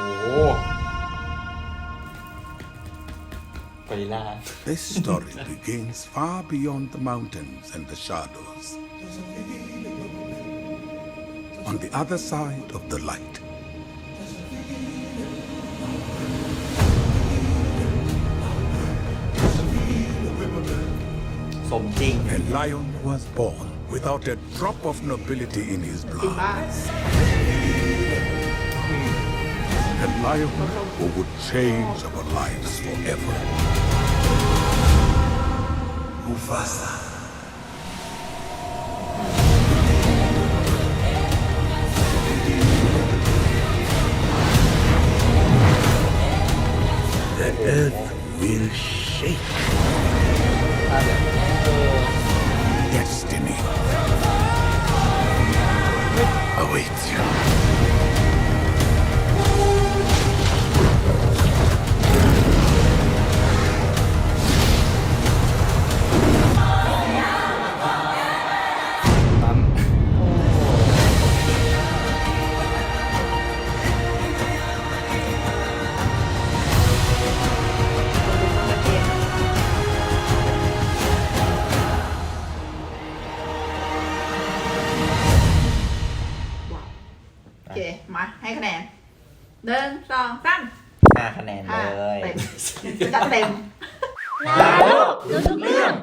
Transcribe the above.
Oh. โอ้ไปล่า This story begins far beyond the mountains and the shadows. On the other side of the light. A lion was born without a drop of nobility in his blood. ป่ะ A who would change our lives forever. Mufasa. The earth will shake. Destiny awaits you. โอเค มาให้คะแนนหนึ่งสองสามห้าคะแนนห้าเลยเต็มจัดเต็ม ลาโลกรู้ทุกเรื่อง